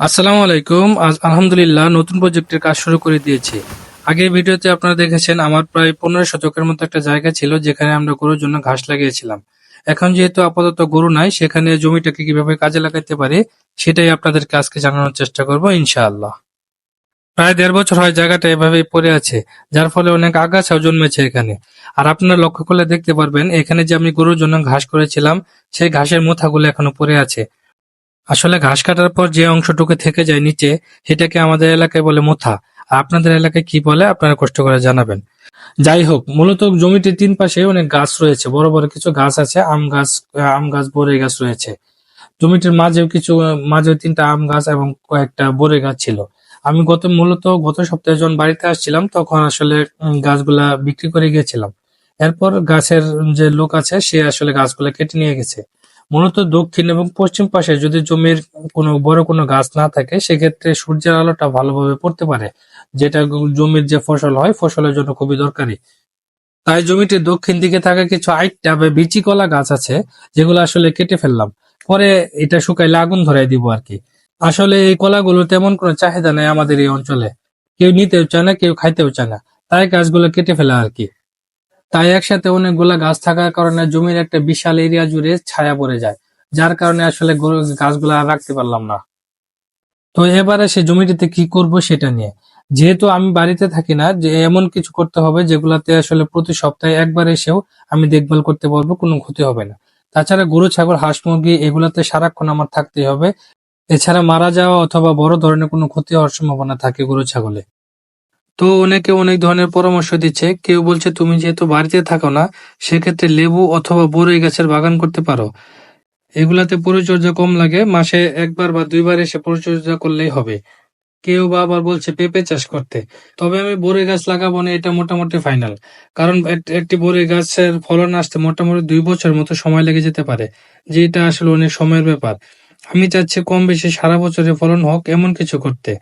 আসসালামু আলাইকুম। আজ আলহামদুলিল্লাহ নতুন প্রজেক্টের কাজ শুরু করে দিয়েছি। আগের ভিডিওতে আপনারা দেখেছেন আমার প্রায় পনেরো শতকের মতো একটা জায়গা ছিল যেখানে আমরা গরুর জন্য ঘাস লাগিয়েছিলাম। এখন যেহেতু আপাতত গরু নাই, সেখানে জমিটাকে কীভাবে কাজে লাগাতে পারে সেটাই আপনাদেরকে আজকে জানানোর চেষ্টা করব, ইনশাআল্লাহ। প্রায় দেড় বছর হয় জায়গাটা এভাবে পড়ে আছে, যার ফলে অনেক আগাছাও জন্মেছে এখানে। আর আপনারা লক্ষ্য করলে দেখতে পারবেন, এখানে যে আমি গরুর জন্য ঘাস করেছিলাম, সেই ঘাসের মোথাগুলো এখনও পড়ে আছে। আসলে ঘাস কাটার পর যে অংশটুকু থেকে যায় নিচে, সেটাকে আমাদের এলাকায় বলে মোথা। আপনাদের এলাকায় কি বলে, আপনারা কষ্ট করে জানাবেন। যাই হোক, মূলত জমিটির তিন পাশে অনেক গাছ রয়েছে। বড় বড় কিছু গাছ আছে, আম গাছ আম গাছ, বরে গাছ রয়েছে। জমিটির মাঝেও কিছু মাঝে তিনটা আম গাছ এবং কয়েকটা বরে গাছ ছিল। আমি গত, মূলত গত সপ্তাহে যখন বাড়িতে আসছিলাম, তখন আসলে গাছগুলা বিক্রি করে গিয়েছিলাম। এরপর গাছের যে লোক আছে, সে আসলে গাছগুলা কেটে নিয়ে গেছে। মূলত দক্ষিণ এবং পশ্চিম পাশে যদি জমির কোনো বড় কোনো গাছ না থাকে, সেক্ষেত্রে সূর্যের আলোটা ভালোভাবে পড়তে পারে, যেটা জমির যে ফসল হয়, ফসলের জন্য খুবই দরকারি। তাই জমিটির দক্ষিণ দিকে থাকা কিছু আইটটা বা বিচি কলা গাছ আছে, যেগুলো আসলে কেটে ফেললাম। পরে এটা শুকাইলে আগুন ধরাই দিব আর কি। আসলে এই কলাগুলো তেমন কোনো চাহিদা নেই আমাদের এই অঞ্চলে। কেউ নিতেও চায় না, কেউ খাইতেও চায় না। তাই গাছগুলো কেটে ফেলা আর কি। তাই একসাথে অনেকগুলা গাছ থাকার কারণে জমির একটা বিশাল এরিয়া জুড়ে ছায়া পড়ে যায়, যার কারণে আসলে গাছগুলা রাখতে পারলাম না। তো এবারে সে জমিটিতে কি করব সেটা নিয়ে। যেহেতু আমি বাড়িতে থাকি না, যে এমন কিছু করতে হবে যেগুলাতে আসলে প্রতি সপ্তাহে একবার এসেও আমি দেখভাল করতে পারব, কোনো ক্ষতি হবে না। তাছাড়া গরু, ছাগল, হাঁস, মুরগি এগুলাতে সারাক্ষণ আমার থাকতেই হবে। এছাড়া মারা যাওয়া অথবা বড় ধরনের কোনো ক্ষতি হওয়ার সম্ভাবনা থাকে গরু, ছাগলে। তো অনেকে অনেক ধরনের পরামর্শ দিচ্ছে। কেউ বলছে, তুমি যেহেতু বাড়িতে থাকো না, সেক্ষেত্রে লেবু অথবা বরই গাছের বাগান করতে পারো। এগুলাতে পরিচর্যা কম লাগে, মাসে একবার বা দুইবার এসে পরিচর্যা করলেই হবে। কেউ বা আবার বলছে, পেঁপে চাষ করতে। তবে আমি বরই গাছ লাগাবো না, এটা মোটামুটি ফাইনাল। কারণ এক- একটি বরই গাছের ফলন আসতে মোটামুটি দুই বছর মতো সময় লেগে যেতে পারে যেটা আসলে অনেক সময়ের ব্যাপার। আমি চাচ্ছি কম বেশি সারা বছরে ফলন হোক, এমন কিছু করতে।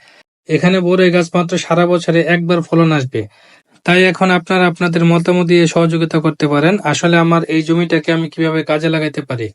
এখানে বরই গাছ মাত্র সারা বছরে একবার ফলন আসবে। তাই এখন আপনারা আপনাদের মতামত দিয়ে সহযোগিতা করতে পারেন। আসলে আমার এই জমিটাকে আমি কীভাবে কাজে লাগাইতে পারি?